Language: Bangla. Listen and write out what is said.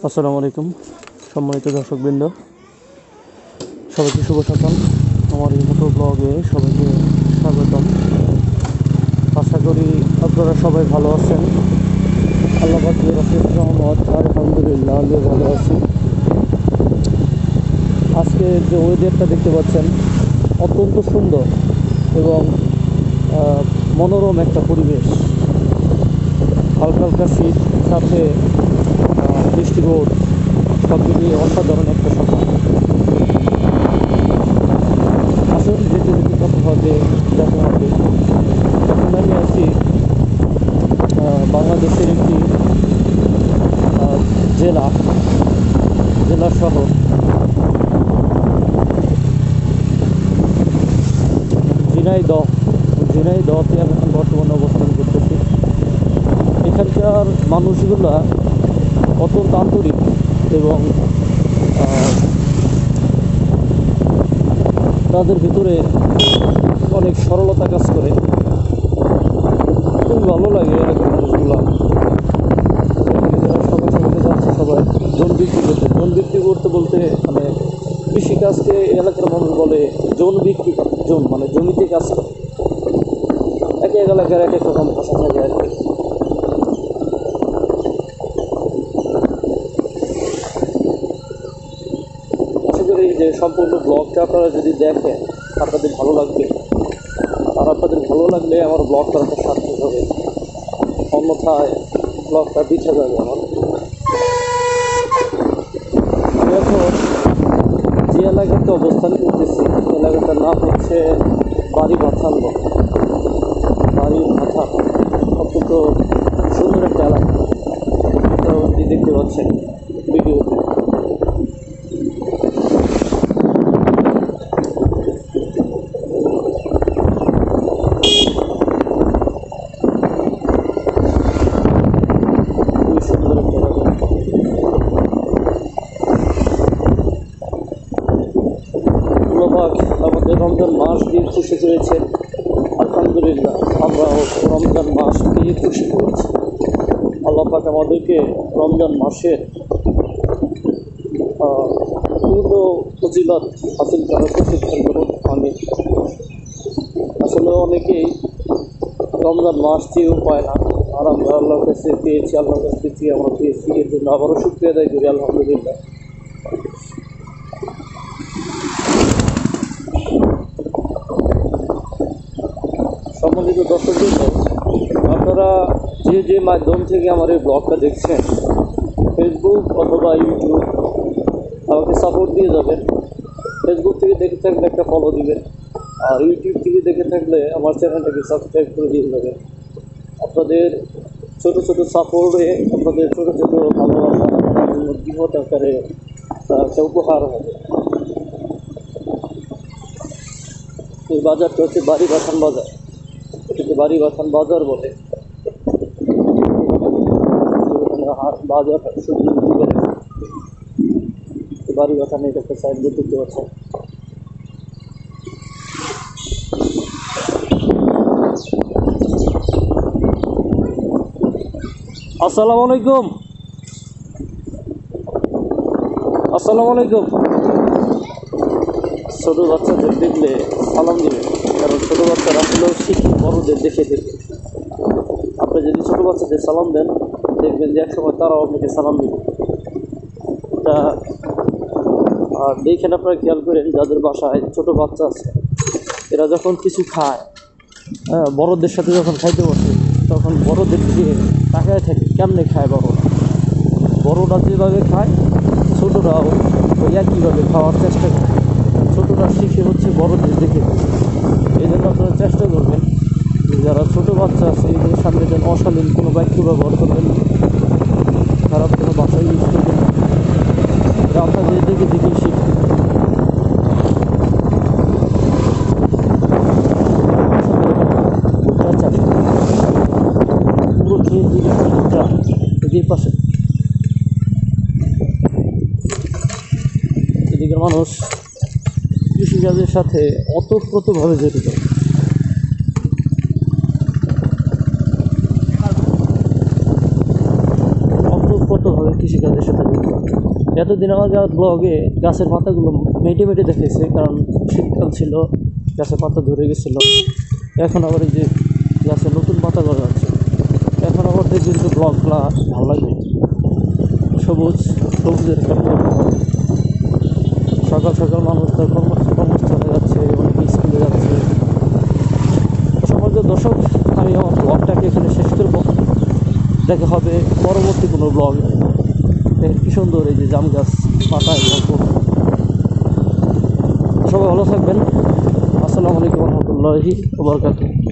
আসসালামু আলাইকুম, সম্মানিত দর্শকবৃন্দ। সবাইকে শুভ সকাল। আমার এই মতো ব্লগে সবাইকে স্বাগতম। আশা করি আপনারা সবাই ভালো আছেন। আল্লাহ আলহামদুলিল্লাহ, আমিও ভালো আছি। আজকে যে ওয়েদারটা দেখতে পাচ্ছেন, অত্যন্ত সুন্দর এবং মনোরম একটা পরিবেশ। হালকা হালকা শীত, সাথে বৃষ্টি রোদ সব মিলিয়ে অসাধারণ একটা সকাল আসুন, যেতে যেতে কথা হবে দেখা হবে। এখন আমি আছি বাংলাদেশের একটি জেলা জেলা শহর। ঝিনাইদহ, ঝিনাইদহতে আমি এখন বর্তমানে অবস্থান করতেছি। এখানকার মানুষগুলা অত্যন্ত আন্তরিক এবং তাদের ভিতরে অনেক সরলতা কাজ করে। খুব ভালো লাগে এরকম মানুষগুলো। সকাল সকালে যাচ্ছে সবাই জন বিক্রি করতে জন বিক্রি করতে বলতে মানে কৃষিকাজকে এলাকার মানুষ বলে জন বিক্রি করে জন মানে জমিতে কাজ করে। এক এক এলাকার এক এক রকম ভাষা থাকে আর কি আশা করি যে সম্পূর্ণ ব্লগটা আপনারা যদি দেখেন, আপনাদের ভালো লাগবে। আর আপনাদের ভালো লাগলে আমার ব্লগ করাটা সার্থক হবে। অন্যথায় ব্লগটা পিছিয়ে যাবে আমার। আমি এখন যে এলাকাতে অবস্থান করতেছি এলাকাটার নাম হচ্ছে বাড়ি ভাথান বাড়ি ভাথান অত্যন্ত সুন্দর একটা এলাকা মোটামুটি দেখতে পাচ্ছেন ভিডিওতে খুবই সুন্দর একটা এলাকা ধন্যবাদ আমাদের রমজান মাস দিয়ে খুশি করেছে আলহামদুলিল্লাহ, আমরা রমজান মাস দিয়ে খুশি করেছি আল্লাহ পাক আমাদেরকে রমজান মাসের পূর্ণ ফজিলত হাসিল করার প্রশিক্ষণ করুন আমি আসলে অনেকেই রমজান মাস চেয়েও পায় না। আর আমরা আল্লাহর কাছে পেয়েছি, আল্লাহর কাছে পেয়েছি, আমরা পেয়েছি। এর জন্য আবারও শুক্রিয়া আদায় করি, আলহামদুলিল্লাহ। সম্মানিত দর্শকবৃন্দ আপনারা যে যে মাধ্যম থেকে আমার এই ব্লগটা দেখছেন ফেসবুক অথবা ইউটিউব আমাকে সাপোর্ট দিয়ে যাবেন। ফেসবুক থেকে দেখে থাকলে একটা ফলো দিবেন। আর ইউটিউব থেকে দেখে থাকলে আমার চ্যানেলটাকে সাবস্ক্রাইব করে দিয়ে যাবেন। আপনাদের ছোট ছোট সাপোর্টে আপনাদের ছোট ছোট ভালোবাসা আমার জন্য বৃহৎ আকারে তা একটা উপহার হবে। এই বাজারটা হচ্ছে বাড়ি বাথান বাজার। এটাকে বাড়ি বাথান বাজার বলে। বাজার বাড়ি আসসালামু আলাইকুম। আসসালামু আলাইকুম। ছোট বাচ্চাদের দেখলে সালাম দিবেন। ছোট বাচ্চারা আসলেও শিখে বড়দের দেখে দেখে। আপনি যদি ছোট বাচ্চাদের সালাম দেন, দেখবেন যে একসময় তারাও আপনাকে সালাম দিবে। এটা আর দেখেন আপনারা খেয়াল করেন, যাদের বাসায় ছোট বাচ্চা আছে, এরা যখন কিছু খায় হ্যাঁ বড়দের সাথে যখন খাইতে বসে, তখন বড়দের দিকে তাকায় থাকে, কেমনে খায় বড়রা? বড়রা যেভাবে খায়, ছোটরাও ওই একইভাবে খাওয়ার চেষ্টা করে। ছোটরা শিখে হচ্ছে বড়দের দেখে। এই জন্য আপনারা চেষ্টা করবেন যারা ছোট বাচ্চা আছে, এদের সামনে যেন অশালীন কোনো বাক্য ব্যবহার করবেন খারাপ কোনো ভাষা ইউজ করবেন আপনাদের দেখে দেখেই শিখবে ভুট্টা চাষ পুরো পাশে। এদিকের মানুষ। কৃষিকাজের সাথে অতপ্রতভাবে জড়িত। কৃষিকাজের সাথে যুক্ত এতদিন আমাদের ব্লগে গাছের পাতাগুলো মেটে মেটে দেখেছে কারণ শীতকাল ছিল, গাছের পাতা ধরে গেছিল। এখন আবার এই যে গাছে নতুন পাতা গড়া আছে এখন আবার দেখবেন যে ব্লগগুলো ভালো লাগবে। সবুজ, সবুজের সকাল সকাল মানুষ তার কর্ম কর্মস্থলে যাচ্ছে অনেকে স্কুলে যাচ্ছে সমাজ দর্শক, আমি আমার ব্লগটাকে এখানে শেষ করব। দেখা হবে পরবর্তী কোনো ব্লগ কি সুন্দর এই যে জাম গাছ পাতায় গল্প সবাই ভালো থাকবেন। আসসালামু আলাইকুম রহমতুল্লাহি